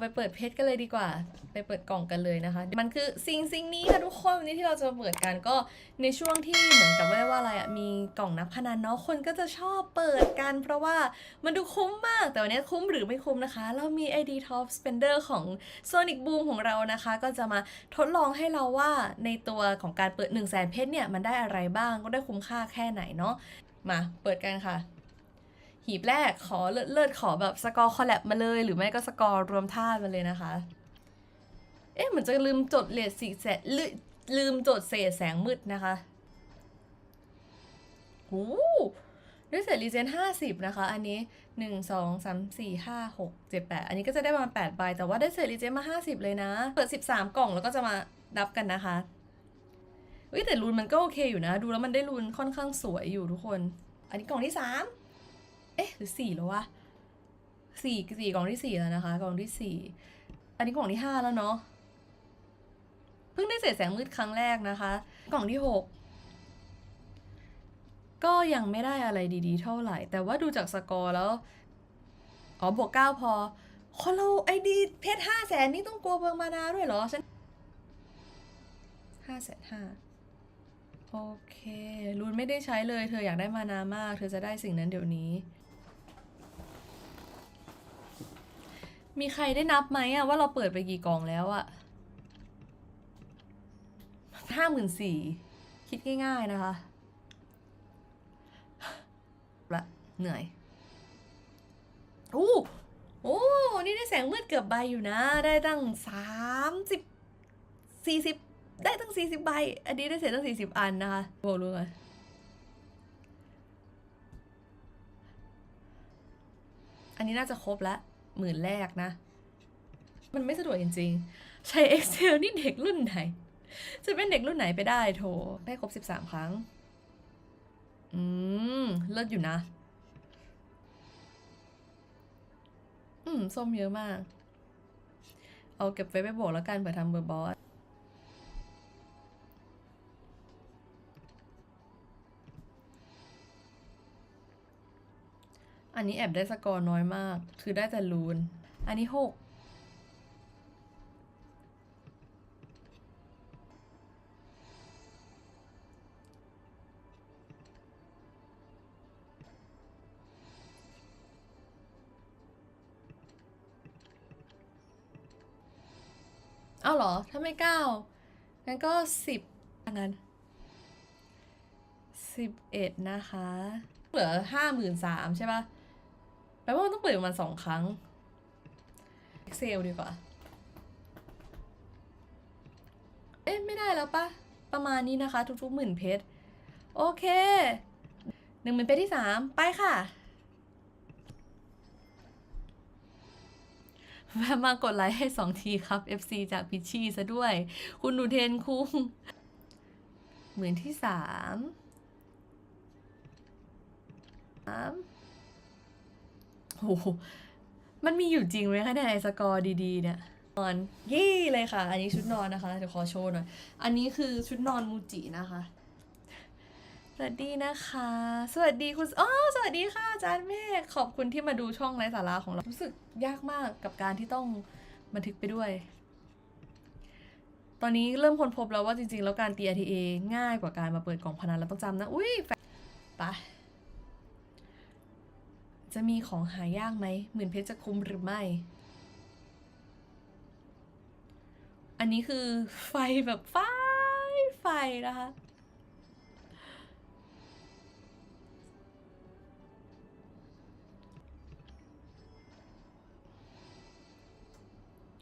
ไปเปิดเพชรกันเลยดีกว่า ไปเปิดกล่องกันเลยนะคะ มันคือสิ่งสิ่งนี้ค่ะทุกคนวันนี้ที่เราจะเปิดกันก็ในช่วงที่เหมือนกับว่าว่าอะไรอะมีกล่องนับพนันเนาะคนก็จะชอบเปิดกัน เพราะว่ามันดูคุ้มมาก แต่วันนี้คุ้มหรือไม่คุ้มนะคะ เรามี ID Top Spender ของ Sonic Boom ของเรานะคะ ก็จะมาทดลองให้เราว่าในตัวของการเปิด1 0 0 0 0แสนเพชรเนี่ยมันได้อะไรบ้างก็ได้คุ้มค่าแค่ไหนเนาะมาเปิดกันค่ะ หีบแรกขอเลิศเลิศขอแบบสกอร์คอลแลบมาเลย หรือไม่ก็สกอร์รวมธาตุมาเลยนะคะ เอ๊ะเหมือนจะลืมจดเลทสีแสลืลืมจดเศษแสงมืดนะคะหูได้เศษรีเจนห้าสิบนะคะ อันนี้หนึ่งสองสามสี่ห้าหกเจ็ดแปดอันนี้ก็จะได้ประมาณแปดใบ แต่ว่าได้เศษรีเจนมาห้าสิบเลยนะ เปิดสิบสามกล่องแล้วก็จะมานับกันนะคะเฮ้ยแต่รูนมันก็โอเคอยู่นะ ดูแล้วมันได้รูนค่อนข้างสวยอยู่ทุกคน อันนี้กล่องที่สาม เอ๊ะหรือสี่แล้ววะสี่สี่กล่องที่สี่แล้วนะคะ กล่องที่สี่อันนี้กล่องที่ห้าแล้วเนาะเพิ่งได้เศษแสงมืดครั้งแรกนะคะ กล่องที่หกก็ยังไม่ได้อะไรดีๆ เท่าไหร่ แต่ว่าดูจากสกอร์แล้วอ๋อบวกเก้าพอคนเราไอดีเพชรห้าแสนนี่ต้องกลัวเบิงมานาด้วยเหรอฉันห้าแสนห้าโอเค รุนไม่ได้ใช้เลย เธออยากได้มานามาก เธอจะได้สิ่งนั้นเดี๋ยวนี้ มีใครได้นับไหมอะว่าเราเปิดไปกี่กล่องแล้วอะห้าหมื่นสี่คิดง่าย ๆ นะคะละเหนื่อยโอ้โอ้นี่ได้แสงมืดเกือบใบอยู่นะ ได้ตั้งสามสิบสี่สิบได้ตั้ง40ใบ อันนี้ได้เสร็จตั้ง40อันนะคะโบรู้ไหมอันนี้น่าจะครบละ หมื่นแรกนะ มันไม่สะดวกจริง ๆ ใช้ Excel นี่เด็กรุ่นไหน จะเป็นเด็กรุ่นไหนไปได้โถได้ครบ 13 ครั้ง อืม เลิศอยู่นะ อืม ส้มเยอะมาก เอาเก็บไว้ไปโบกแล้วกันเผื่อทำเบอร์บอส อันนี้แอบได้สกอร์น้อยมาก คือได้แต่ลูน อันนี้หกเอาเหรอ ถ้าไม่เก้างั้นก็สิบงั้นสิบเอ็ดนะคะ เหลือห้าหมื่นสามใช่ปะ แปลว่ามันต้องเปิดประมาณสองครั้ง Excel ดีกว่า เอ๊ะ ไม่ได้แล้วปะประมาณนี้นะคะ ทุกๆหมื่นเพชรโอเคหนึ่งหมื่นเพชรที่สามไปค่ะแวะมากดไลค์ให้สองทีครับ FC จากพิชชี่ซะด้วย คุณหนูเทนคุ้งหมื่นที่สามสาม โอ้โหมันมีอยู่จริงไหมคะเนี่ยไอสกอร์ดีๆ เนี่ยนอนยี่เลยค่ะ อันนี้ชุดนอนนะคะ เดี๋ยวขอโชว์หน่อย อันนี้คือชุดนอนมูจินะคะ สวัสดีนะคะ สวัสดีคุณอ๋อสวัสดีค่ะอาจารย์เมฆขอบคุณที่มาดูช่องไร้สาระของเรา รู้สึกยากมากกับการที่ต้องบันทึกไปด้วย ตอนนี้เริ่มค้นพบแล้วว่าจริงๆ แล้วการตี RTA ง่ายกว่าการมาเปิดกล่องพนันแล้วต้องจำนะ อุ้ยไป จะมีของหายากไหมหมื่นเพชรจะคุ้มหรือไม่ อันนี้คือไฟแบบไฟไฟนะคะ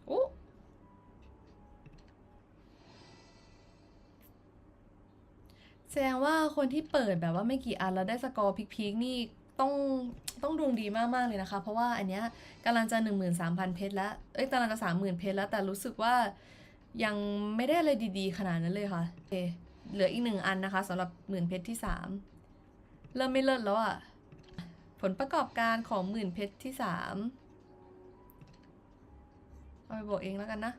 โอ้แสดงว่าคนที่เปิดแบบว่าไม่กี่อันแล้วได้สกอร์พีคๆนี่ ต้องต้องดวงดีมากๆเลยนะคะ เพราะว่าอันเนี้ยกำลังจะ 13,000 เพชรแล้ว เอ้ยกำลังจะ 30,000 เพชรแล้ว แต่รู้สึกว่ายังไม่ได้อะไรดีๆ ขนาดนั้นเลยค่ะโอเคเหลืออีกหนึ่งอันนะคะสำหรับหมื่นเพชรที่ 3 เริ่มไม่เลิศแล้วอะ่ะ ผลประกอบการของหมื่นเพชรที่ 3 เอาไปบอกเองแล้วกันนะ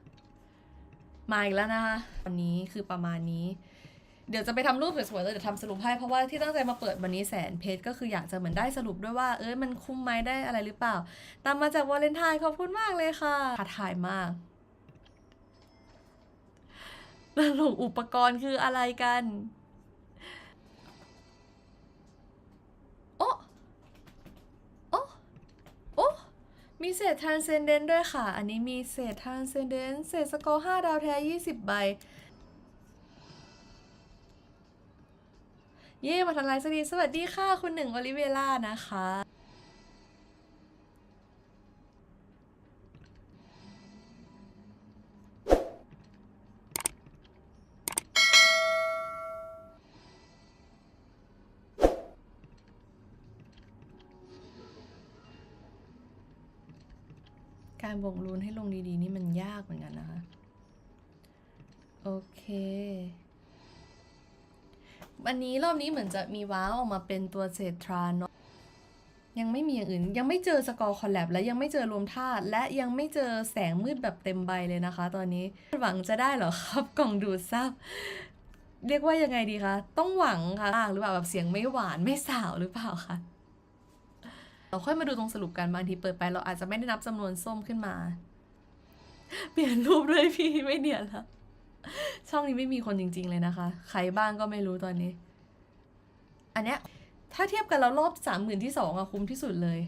มาอีกแล้วนะคะวันนี้คือประมาณนี้ เดี๋ยวจะไปทำรูปสวยๆเลยเดี๋ยวทำสรุปให้เพราะว่าที่ตั้งใจมาเปิดวันนี้แสนเพจก็คืออยากจะเหมือนได้สรุปด้วยว่าเอ้ยมันคุ้มไหมได้อะไรหรือเปล่า ตามมาจากวาเลนไทน์ขอบคุณมากเลยค่ะท้าทายมากแล้วหลงอุปกรณ์คืออะไรกันโอ้โอ้โอ้มีเศษ transcendent ด้วยค่ะ อันนี้มีเศษ transcendent เศษสกอร์5ดาวแท้ 20 ใบ เย่มาทันไลฟ์สวัสดีสวัสดีค่ะ คุณหนึ่งโอลิเวล่านะคะ การบ่งรูนให้ลงดีๆ นี่มันยากเหมือนกันนะคะ โอเค วันนี้รอบนี้เหมือนจะมีว้าวออกมาเป็นตัวเศษทรานเนาะยังไม่มีอย่างอื่น ยังไม่เจอสกอร์คอลแลบและยังไม่เจอรวมธาตุและยังไม่เจอแสงมืดแบบเต็มใบเลยนะคะ ตอนนี้หวังจะได้เหรอครับกล่องดูดซับเรียกว่ายังไงดีคะต้องหวังค่ะหรือเปล่าแบบเสียงไม่หวานไม่สาวหรือเปล่าคะเราค่อยมาดูตรงสรุปกันบางทีเปิดไปเราอาจจะไม่ได้นับจำนวนส้มขึ้นมา เปลี่ยนรูปเลยพี่ไม่เนียนแล้ว ช่องนี้ไม่มีคนจริง ๆ เลยนะคะ ใครบ้างก็ไม่รู้ตอนนี้ อันเนี้ย ถ้าเทียบกันแล้วรอบสามหมื่นที่สองอะคุ้มที่สุดเลย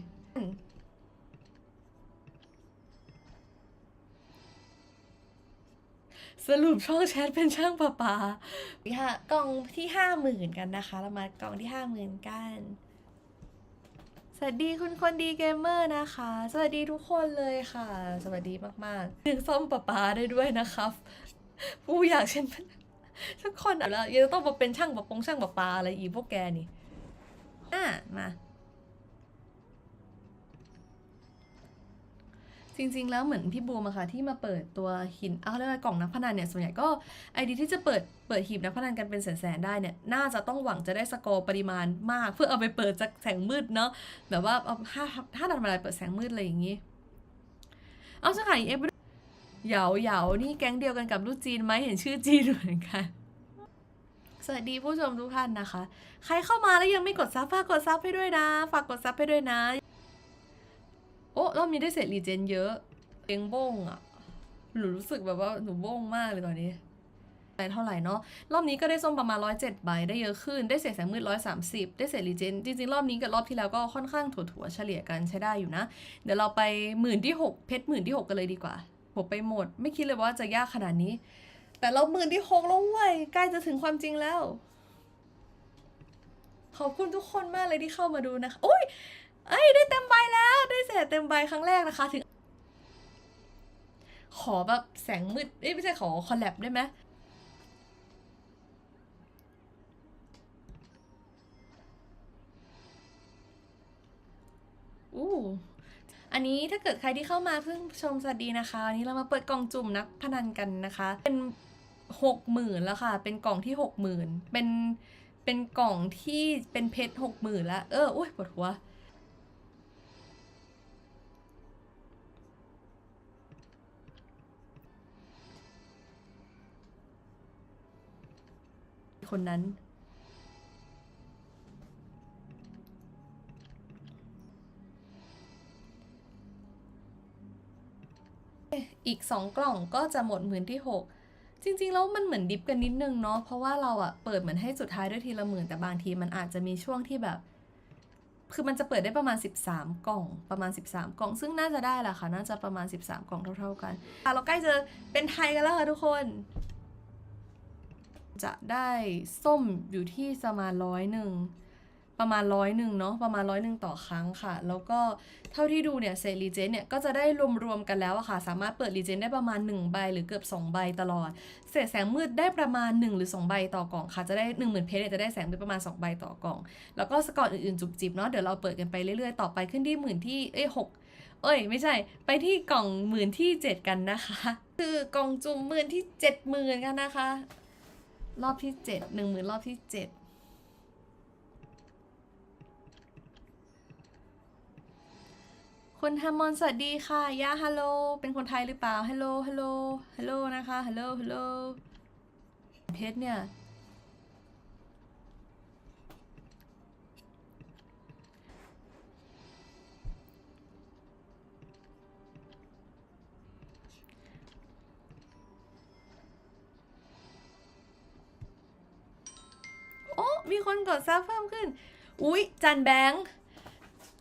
สรุปช่องแชทเป็นช่างประปาค่ะกล่องที่ห้าหมื่นกันนะคะ เรามากล่องที่ห้าหมื่นกัน สวัสดีคุณคนดีเกมเมอร์นะคะ สวัสดีทุกคนเลยค่ะ สวัสดีมากๆดึงซ่อมประปาได้ด้วยนะครับ ผู้อยากเช่นเป็นทุกคนอะแล้วยังต้องมาเป็นช่างประปงช่างประปาอะไรอีพวกแกนี่อะมา จริงๆแล้วเหมือนพี่บูมอะค่ะที่มาเปิดตัวหินเอาเรียกว่ากล่องนักพนันเนี่ยส่วนใหญ่ก็ไอดีที่จะเปิดเปิดหีบนักพนันกันเป็นแสนๆได้เนี่ยน่าจะต้องหวังจะได้สกอร์ปริมาณมาก เพื่อเอาไปเปิดจากแสงมืดเนาะแบบว่าเอาถ้าถ้าทำอะไรเปิดแสงมืดอะไรอย่างงี้ เอาสักขายเอฟ เหยาเหยานี่แก๊งเดียวกันกับลูกจีนไหมเห็นชื่อจีนเหมือนกัน สวัสดีผู้ชมทุกท่านนะคะ ใครเข้ามาแล้วยังไม่กดซับฝากกดซับให้ด้วยนะ ฝากกดซับให้ด้วยนะ โอ้รอบนี้ได้เศษรีเจนเยอะเองบ้งอะหนูรู้สึกแบบว่าหนูบ้งมากเลยตอนนี้ไปเท่าไหร่เนาะรอบนี้ก็ได้ส้มประมาณร้อยเจ็ดใบได้เยอะขึ้นได้เศษแสงมืดร้อยสามสิบได้เศษรีเจนจริงๆ รอบนี้กับรอบที่แล้วก็ค่อนข้างถั่วๆเฉลี่ยกันใช้ได้อยู่นะ เดี๋ยวเราไปหมื่นที่หกเพชรหมื่นที่หกกันเลยดีกว่า ผมไปหมด ไม่คิดเลยว่าจะยากขนาดนี้ แต่เราหมื่นที่หกแล้วเว้ยใกล้จะถึงความจริงแล้ว ขอบคุณทุกคนมากเลยที่เข้ามาดูนะคะโอ้ยเอ้ยได้เต็มใบแล้วได้เศษเต็มใบครั้งแรกนะคะ ถึง ขอแบบแสงมืดเอ้ยไม่ใช่ขอคอลแลบได้ไหมอู้ อันนี้ถ้าเกิดใครที่เข้ามาเพิ่งชมสวัสดีนะคะวันนี้เรามาเปิดกล่องจุ่มนักพนันกันนะคะ เป็นหกหมื่นแล้วค่ะ เป็นกล่องที่หกหมื่นเป็นเป็นกล่องที่เป็นเพชรหกหมื่นแล้วเอออุ้ยปวดหัวคนนั้น อีกสองกล่องก็จะหมดหมื่นที่หกจริงๆ แล้วมันเหมือนดิฟกันนิดนึงเนาะเพราะว่าเราอะเปิดเหมือนให้สุดท้ายด้วยทีละหมื่นแต่บางทีมันอาจจะมีช่วงที่แบบ คือมันจะเปิดได้ประมาณ 13 กล่องประมาณ 13 กล่อง ซึ่งน่าจะได้แหละค่ะน่าจะประมาณ 13 กล่องเท่า ๆกันอะเราใกล้จะเป็นไทยกันแล้วค่ะทุกคน จะได้ส้มอยู่ที่ประมาณร้อยหนึ่ง ประมาณร้อยหนึ่งเนาะประมาณร้อยหนึ่งต่อครั้งค่ะ แล้วก็เท่าที่ดูเนี่ยเซรีเจนเนี่ยก็จะได้รวมๆกันแล้วอะค่ะ สามารถเปิดรีเจนได้ประมาณ 1 ใบหรือเกือบ 2 ใบตลอด เศษแสงมืดได้ประมาณ 1 หรือ 2 ใบต่อกล่องค่ะ จะได้ 1 0,000 เพชรเนี่ยจะได้แสงมืดประมาณ 2 ใบต่อกล่อง แล้วก็สกอร์อื่นๆ จุบจิบเนาะเดี๋ยวเราเปิดกันไปเรื่อยๆ ต่อไปขึ้นที่หมื่นที่เอ้ยหกเอ้ยไม่ใช่ไปที่กล่องหมื่นที่ 7 กันนะคะ คือกล่องจุ่มหมื่นที่7 0 0 0 0กันนะคะ รอบที่7 1 0,000รอบที่ 7 คุณฮามอนสวัสดีค่ะย่าฮัลโหลเป็นคนไทยหรือเปล่าฮัลโหลฮัลโหลฮัลโหลนะคะฮัลโหลฮัลโหลเพชรเนี่ยมีคนกดซับเพิ่มขึ้น อุ๊ย จันแบงค์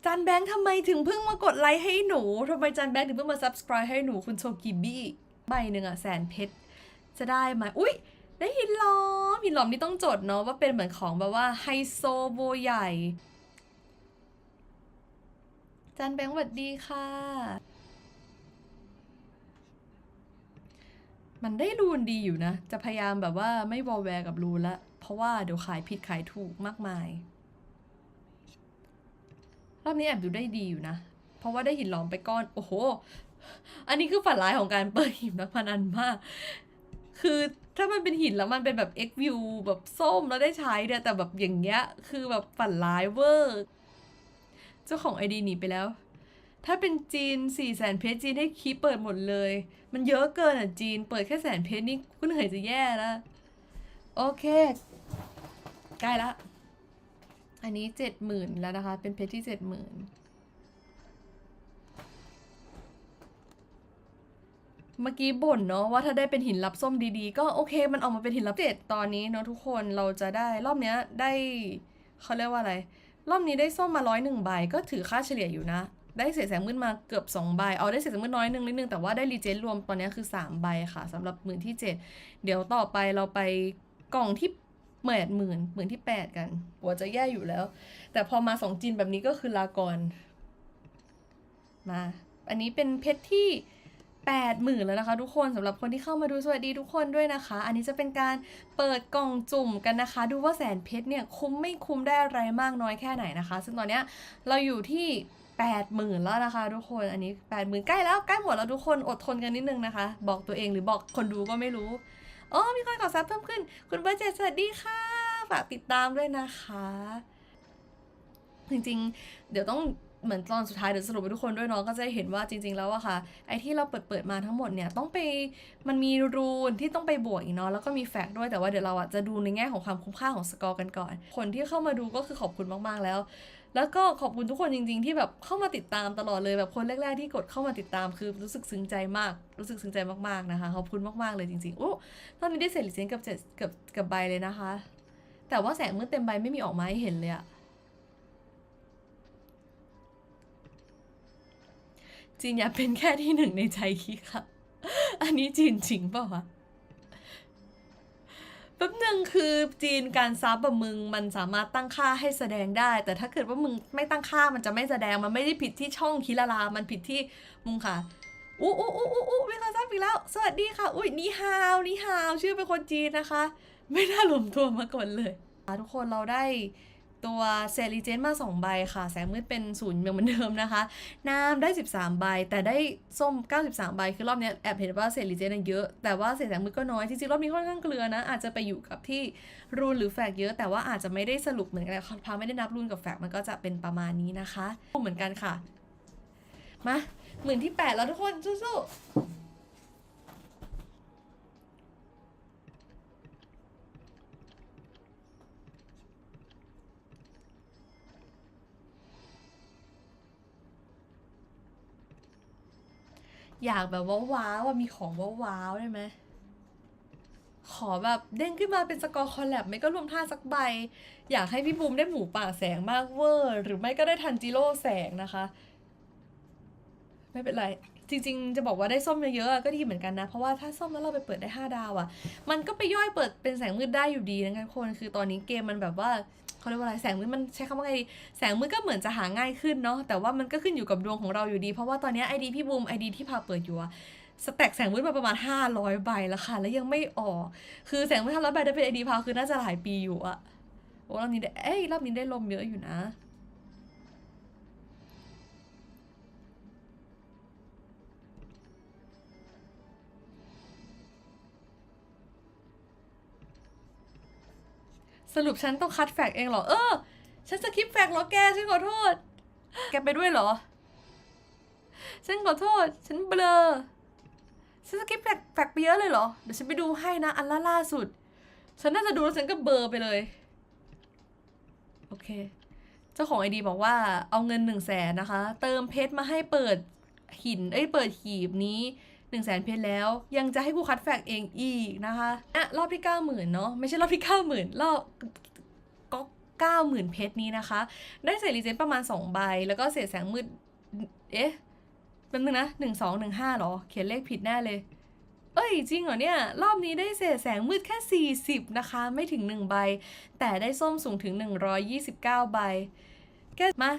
จันแบงค์ทำไมถึงเพิ่งมากดไลค์ให้หนูทำไมจันแบงค์ถึงเพิ่งมา subscribe ให้หนูคุณโชกิบี้ใบหนึ่งอะแสนเพชรจะได้ไหมอุ๊ยได้หินล้อมหินล้อมนี่ต้องจดเนาะว่าเป็นเหมือนของแบบว่าไฮโซโบใหญ่จันแบงค์สวัสดีค่ะ มันได้รูนดีอยู่นะ จะพยายามแบบว่าไม่วอลแวร์กับรูนละ เพราะว่าเดี๋ยวขายผิดขายถูกมากมาย รอบนี้แอบดูได้ดีอยู่นะ เพราะว่าได้หินหลอมไปก้อน โอ้โห อันนี้คือฝันร้ายของการเปิดหินนักพนันมาก คือถ้ามันเป็นหินแล้วมันเป็นแบบ X view แบบส้มแล้วได้ใช้เนี่ยแต่แบบอย่างเงี้ยคือแบบฝันร้ายเวอร์ เจ้าของไอดีหนีไปแล้ว ถ้าเป็นจีนสี่แสนเพชรจีนให้คีเปิดหมดเลย มันเยอะเกินอะจีน เปิดแค่แสนเพชรนี่ก็เหนื่อยจะแย่แล้ว โอเค ใกล้ละ อันนี้เจ็ดหมื่นแล้วนะคะ เป็นเพชรที่เจ็ดหมื่นเมื่อกี้บ่นเนาะว่าถ้าได้เป็นหินลับส้มดีๆ ก็โอเคมันออกมาเป็นหินลับเจ็ดตอนนี้เนาะทุกคนเราจะได้รอบเนี้ยได้เขาเรียกว่าอะไร รอบนี้ได้ส้มมาร้อยหนึ่งใบก็ถือค่าเฉลี่ยอยู่นะ ได้เศษแสงมืดมาเกือบ2ใบเอาได้เศษแสงมืดน้อยหนึงนิดนึงแต่ว่าได้รีเจนรวมตอนนี้คือ3ใบค่ะสำหรับหมื่นที่ 7 เดี๋ยวต่อไปเราไปกล่องที่ แปดหมื่นหมื่นที่8กันหัวจะแย่อยู่แล้ว แต่พอมาสองจีนแบบนี้ก็คือลากรมา อันนี้เป็นเพชรที่8 0,000แล้วนะคะ ทุกคนสำหรับคนที่เข้ามาดูสวัสดีทุกคนด้วยนะคะ อันนี้จะเป็นการเปิดกล่องจุ่มกันนะคะ ดูว่าแสนเพชรเนี่ยคุ้มไม่คุ้มได้อะไรมากน้อยแค่ไหนนะคะ ซึ่งตอนเนี้ยเราอยู่ที่80,000แล้วนะคะ ทุกคนอันนี้80,000ใกล้แล้วใกล้หมดแล้วทุกคนอดทนกันนิดนึงนะคะ บอกตัวเองหรือบอกคนดูก็ไม่รู้ อ๋อมีคนขอซับเพิ่มขึ้น คุณเบอร์เจสวัสดีค่ะ ฝากติดตามด้วยนะคะ จริงๆ เดี๋ยวต้อง เหมือนตอนสุดท้ายเดี๋ยวสรุปให้ทุกคนด้วยเนาะก็จะเห็นว่าจริง ๆ แล้วอะค่ะ ไอที่เราเปิดเปิดมาทั้งหมดเนี่ยต้องไปมันมีรูนที่ต้องไปบวกอีกเนาะแล้วก็มีแฟกต์ด้วยแต่ว่าเดี๋ยวเราอะจะดูในแง่ของความคุ้มค่าของสกอร์กันก่อน คนที่เข้ามาดูก็คือขอบคุณมากๆแล้ว แล้วก็ขอบคุณทุกคนจริง ๆ ที่แบบเข้ามาติดตามตลอดเลยแบบคนแรก ๆ ที่กดเข้ามาติดตามคือรู้สึกซึ้งใจมาก รู้สึกซึ้งใจมากๆนะคะขอบคุณมากๆเลยจริงๆโอ้ตอนนี้ได้เสร็จลิเซนกับเจ็ดกับกับใบเลยนะคะ แต่ว่าแสงมืดเต็มใบไม่มีออกมาให้เห็นเลยอะ จีนอยากเป็นแค่ที่หนึ่งในใจคิดค่ะ อันนี้จีนจริงเปล่าวะแป๊บหนึ่งคือจีนการซับแบบมึงมันสามารถตั้งค่าให้แสดงได้ แต่ถ้าเกิดว่ามึงไม่ตั้งค่ามันจะไม่แสดงมันไม่ได้ผิดที่ช่องคิลาลา มันผิดที่มึงค่ะอู้อู้อู้อู้อู้มีคนซับอีกแล้ว สวัสดีค่ะ อุ้ยนี่ฮาวนี่ฮาว ชื่อเป็นคนจีนนะคะ ไม่น่าหลงตัวมาก่อนเลยทุกคนเราได้ ตัวเซรีเจนมา 2 ใบค่ะ แสงมืดเป็นศูนย์ยังเหมือนเดิมนะคะ น้ำได้ 13 ใบ แต่ได้ส้ม 93 ใบ คือรอบเนี้ยแอบเห็นว่าเศษรีเจนเยอะ แต่ว่าเศษแสงมืดก็น้อย จริงๆ รอบนี้ค่อนข้างเกลือนะ อาจจะไปอยู่กับที่รูนหรือแฟกเยอะ แต่ว่าอาจจะไม่ได้สรุปเหมือนกันพาไม่ได้นับรูนกับแฟกมันก็จะเป็นประมาณนี้นะคะ เหมือนกันค่ะ มาหมื่นที่ 8 แล้วทุกคนสู้ๆ อยากแบบว่าว้าวว่ามีของว้าวาได้ไหมขอแบบเด้งขึ้นมาเป็นสกอร์คอลแลบไม่ก็รวมท่าสักใบ อยากให้พี่บูมได้หมูป่าแสงมากเวอร์ หรือไม่ก็ได้ทันจิโร่แสงนะคะ ไม่เป็นไร จริง ๆ จะบอกว่าได้ส้มเยอะๆก็ดีเหมือนกันนะ เพราะว่าถ้าส้มแล้วเราไปเปิดได้ 5 ดาวอะ่ะ มันก็ไปย่อยเปิดเป็นแสงมืดได้อยู่ดีนะคะทุกคน คือตอนนี้เกมมันแบบว่า เขาเรียกว่าอะไรแสงมืดมันใช้คำว่าไงดีแสงมืดก็เหมือนจะหาง่ายขึ้นเนาะแต่ว่ามันก็ขึ้นอยู่กับดวงของเราอยู่ดี เพราะว่าตอนนี้ไอดีพี่บูมไอดีที่พาเปิดอยู่อะสแต็กแสงมืดมาประมาณ 500 ใบแล้วค่ะ แล้วยังไม่ออก คือแสงมืดห้าร้อยใบได้เป็นไอดีพาคือน่าจะหลายปีอยู่อะโอ้รอบนี้ได้เอ้ยรอบนี้ได้ลมเยอะอยู่นะ สรุปฉันต้องคัดแฟกเองเหรอ เออ ฉันสคริปต์แฟกเหรอแก ฉันขอโทษ แกไปด้วยเหรอ ฉันขอโทษ ฉันเบลอ ฉันสคริปต์แฟกแฟกไปเยอะเลยเหรอ เดี๋ยวฉันไปดูให้นะ อันล่าล่าสุด ฉันน่าจะดูแล้วฉันก็เบลอไปเลย โอเค เจ้าของไอดีบอกว่าเอาเงินหนึ่งแสนนะคะ เติมเพชรมาให้เปิดหิน เอ้ย เปิดหีบนี้ หนึ่งแสนเพชรแล้ว ยังจะให้กูคัดแฟกเองอีกนะคะอะรอบที่เก้าหมื่นเนาะไม่ใช่รอบที่เก้าหมื่นรอบก๊อก90,000 เพชรนี้นะคะ ได้เศษรีเจนประมาณ 2 ใบ แล้วก็เศษแสงมืด เอ๊ะแป๊บนึงนะ 1 2 1 5หรอ เขียนเลขผิดแน่เลยเอ้ยจริงเหรอเนี่ย รอบนี้ได้เศษแสงมืดแค่ 40 นะคะ ไม่ถึง 1 ใบ แต่ได้ส้มสูงถึง 129 ใบแกมา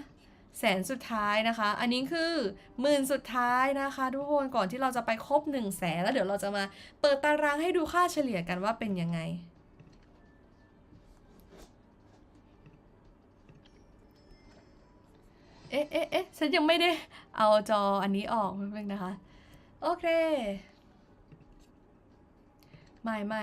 แสนสุดท้ายนะคะ อันนี้คือหมื่นสุดท้ายนะคะ ทุกคนก่อนที่เราจะไปครบ1 0 0 0 0แสนแล้วเดี๋ยวเราจะมาเปิดตารางให้ดูค่าเฉลี่ยกันว่าเป็นยังไง เอ๊ะเอ๊ะเอ๊ะฉันยังไม่ได้เอาจออันนี้ออกแป๊บนึงนะคะ โอเค ไม่ไม่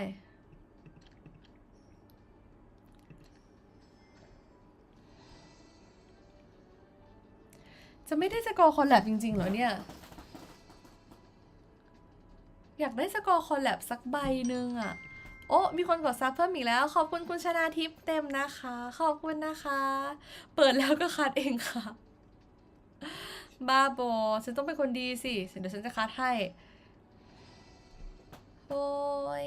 จะไม่ได้สกอร์คอลแลบจริงๆเหรอเนี่ย อยากได้สกอร์คอลแลบสักใบหนึ่งอะโอ้มีคนกดซับเพิ่มอีกแล้ว ขอบคุณคุณชนาทิพย์เต็มนะคะ ขอบคุณนะคะ เปิดแล้วก็คัดเองค่ะ บ้าบอฉันต้องเป็นคนดีสิเดี๋ยวฉันจะคัดให้โอ้ย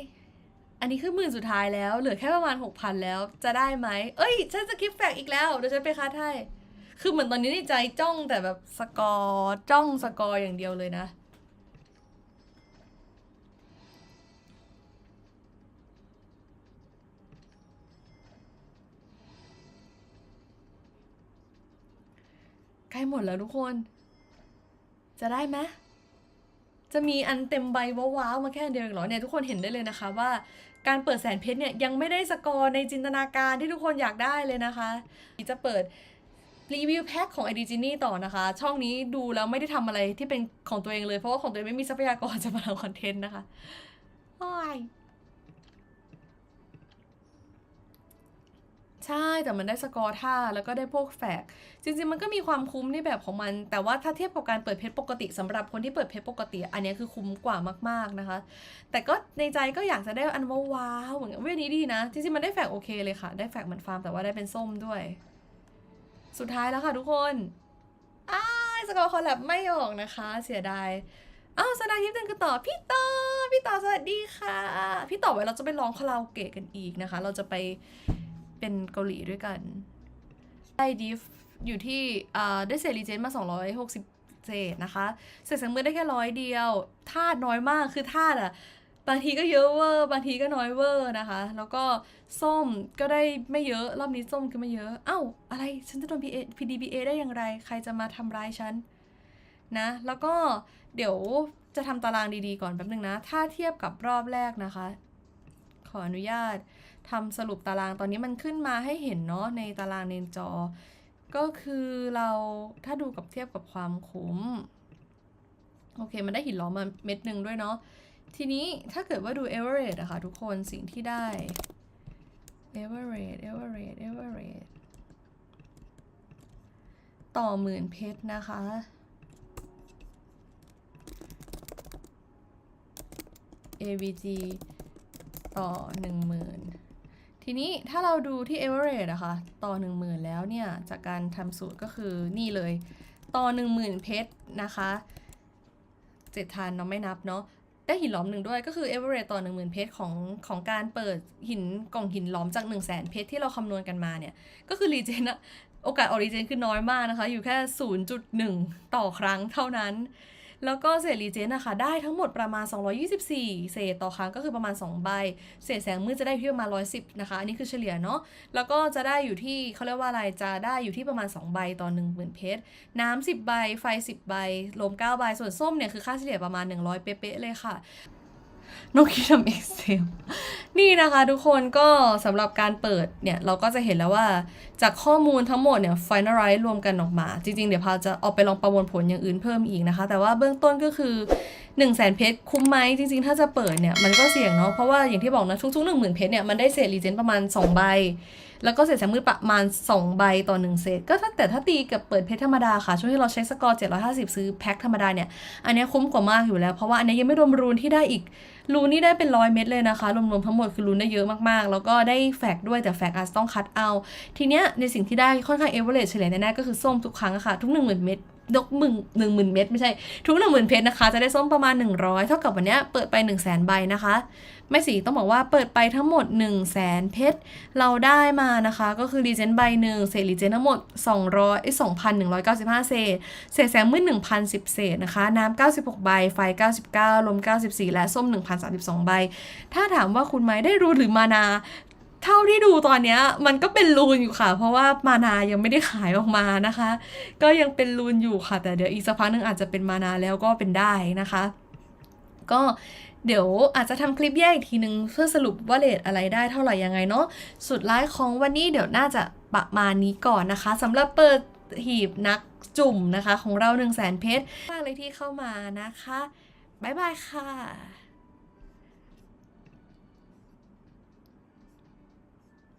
อันนี้คือหมื่นสุดท้ายแล้ว เหลือแค่ประมาณหกพันแล้ว จะได้ไหม เอ้ย ฉันจะคลิปแฟกอีกแล้ว เดี๋ยวฉันไปคัดให้ คือเหมือนตอนนี้ในใจจ้องแต่แบบสกอร์จ้องสกอร์อย่างเดียวเลยนะ ใกล้หมดแล้วทุกคน จะได้ไหมจะมีอันเต็มใบว้าวๆมาแค่เดียวเองเหรอเนี่ยทุกคนเห็นได้เลยนะคะว่าการเปิดแสนเพชรเนี่ยยังไม่ได้สกอร์ในจินตนาการที่ทุกคนอยากได้เลยนะคะจะเปิด รีวิวแพ็คของ i d g e n i ต่อนะคะ ช่องนี้ดูแล้วไม่ได้ทำอะไรที่เป็นของตัวเองเลย เพราะว่าของตัวเองไม่มีทรัพยากรจะมาทำคอนเทนต์นะคะโอ้ยใช่แต่มันได้สกอร์ท่าแล้วก็ได้พวกแฟกจริงๆมันก็มีความคุ้มในแบบของมัน แต่ว่าถ้าเทียบกับการเปิดเพชรปกติสำหรับคนที่เปิดเพชรปกติ อันนี้คือคุ้มกว่ามากๆนะคะ แต่ก็ในใจก็อยากจะได้อันว้าวๆเหมือนเวนี้ดีนะจริงๆมันได้แฟกโอเคเลยค่ะ ได้แฟกเหมือนฟาร์มแต่ว่าได้เป็นส้มด้วย สุดท้ายแล้วค่ะทุกคนอ้าสกอร์คอลแลบไม่ออกนะคะ เสียดายอ้าวสดาทิพย์เดินกันต่อพี่ต่อพี่ต่อสวัสดีค่ะ พี่ต่อไว้เราจะไปร้องคาราโอเกะกันอีกนะคะ เราจะไปเป็นเกาหลีด้วยกันได้ดิฟอยู่ที่อ่าได้เศษรีเจนมา 260เศษนะคะ เศษสังมือได้แค่ร้อยเดียว ธาตุน้อยมากคือธาตุอะ บางทีก็เยอะเวอร์ บางทีก็น้อยเวอร์นะคะ แล้วก็ส้มก็ได้ไม่เยอะ รอบนี้ส้มก็ไม่เยอะ เอ้า อะไร ฉันจะโดน PDBA ได้อย่างไร ใครจะมาทำร้ายฉันนะ แล้วก็เดี๋ยวจะทำตารางดีๆก่อนแป๊บนึงนะ ถ้าเทียบกับรอบแรกนะคะ ขออนุญาตทำสรุปตารางตอนนี้มันขึ้นมาให้เห็นเนาะในตารางในจอ ก็คือเราถ้าดูกับเทียบกับความคุ้ม โอเค มันได้หินล้อมมาเม็ดหนึ่งด้วยเนาะ ทีนี้ถ้าเกิดว่าดู average อะค่ะทุกคนสิ่งที่ได้ average average average ต่อหมื่นเพชรนะคะ avg ต่อหนึ่งหมื่นทีนี้ถ้าเราดูที่ average อะค่ะต่อหนึ่งหมื่นแล้วเนี่ย จากการทำสูตรก็คือนี่เลย ต่อหนึ่งหมื่นเพชรนะคะเจ็ดทันเนาะไม่นับเนาะ ได้หินหล้อมหนึ่งด้วยก็คือเอเวอเรสต่อ 10,000 เพชรของของการเปิดหินกล่องหินหล้อมจาก 1 0 0 0 0แสนเพชรที่เราคำนวณกันมาเนี่ย ก็คือรีเจนอะโอกาสออริเจนคือน้อยมากนะคะ อยู่แค่ 0.1 ต่อครั้งเท่านั้น แล้วก็เศษรีเจนนะคะได้ทั้งหมดประมาณ 224 เศษต่อครั้งก็คือประมาณ 2 ใบ เศษแสงมืดจะได้ที่ประมาณ 110 นะคะ อันนี้คือเฉลี่ยเนาะแล้วก็จะได้อยู่ที่เขาเรียกว่าอะไรจะได้อยู่ที่ประมาณ 2 ใบต่อ10,000เพชรน้ำ10 ใบไฟ 10 ใบลม9ใบส่วนส้มเนี่ยคือค่าเฉลี่ยประมาณ 100 เป๊ะๆเลยค่ะ น้องคิดทำเอ็กเซลนี่นะคะทุกคนก็สำหรับการเปิดเนี่ย เราก็จะเห็นแล้วว่าจากข้อมูลทั้งหมดเนี่ย finalize รวมกันออกมา จริง ๆ เดี๋ยวพาจะเอาไปลองประมวลผลอย่างอื่นเพิ่มอีกนะคะ แต่ว่าเบื้องต้นก็คือ 1 0 0 0 0แสนเพชรคุ้มไหมจริง ๆ ถ้าจะเปิดเนี่ย มันก็เสี่ยงเนาะเพราะว่าอย่างที่บอกนะทุกๆ1 0,000เพชรเนี่ยมันได้เศษรีเจนประมาณ 2 ใบ แล้วก็เศษแสงมืดประมาณ 2 ใบต่อ 1 เซต ก็ถ้าแต่ถ้าตีกับเปิดเพชรธรรมดาค่ะ ช่วงที่เราใช้สกอร์ 750 ซื้อแพ็คธรรมดาเนี่ย อันนี้คุ้มกว่ามากอยู่แล้ว เพราะว่าอันนี้ยังไม่รวมรูนที่ได้อีก รูนนี่ได้เป็นร้อยเม็ดเลยนะคะ รวมๆทั้งหมดคือรูนได้เยอะมากๆ แล้วก็ได้แฟกด้วยแต่แฟกอาจจะต้องคัดเอา ทีเนี้ยในสิ่งที่ได้ค่อนข้างเอเวอเรจเฉลี่ยแน่ๆก็คือส้มทุกครั้งค่ะ ทุก1 0,000เม็ด ดกหมื่นหนึ่งหมื่นเม็ดไม่ใช่ ทุกหนึ่งหมื่นเพชรนะคะ จะได้ส้มประมาณ 100 เท่ากับวันนี้เปิดไป 1 0 0 0 0แสนใบนะคะไม่สิต้องบอกว่าเปิดไปทั้งหมด 1 0 0 0 0แสนเพชรเราได้มานะคะ ก็คือรีเจนใบหนึ่งเศษรีเจนทั้งหมด 200ไอ้2,195 เศษ เศษแสงมืด1,010 เศษนะคะ น้ำ96 ใบ ไฟ 99 ลม 94 และส้ม 1,032 ใบ ถ้าถามว่าคุณไม้ได้รู้หรือมานา เท่าที่ดูตอนเนี้ยมันก็เป็นรูนอยู่ค่ะ เพราะว่ามานายังไม่ได้ขายออกมานะคะ ก็ยังเป็นรูนอยู่ค่ะ แต่เดี๋ยวอีกสักพักหนึงอาจจะเป็นมานาแล้วก็เป็นได้นะคะ ก็เดี๋ยวอาจจะทำคลิปแยกอีกทีนึง เพื่อสรุปว่าเลทอะไรได้เท่าไหร่ยังไงเนาะสุดท้ายของวันนี้เดี๋ยวน่าจะประมาณนี้ก่อนนะคะสำหรับเปิดหีบนักจุ่มนะคะ ของเรา1 0 0 0 0แสนเพชรมากเลยที่เข้ามานะคะบ๊ายบายค่ะ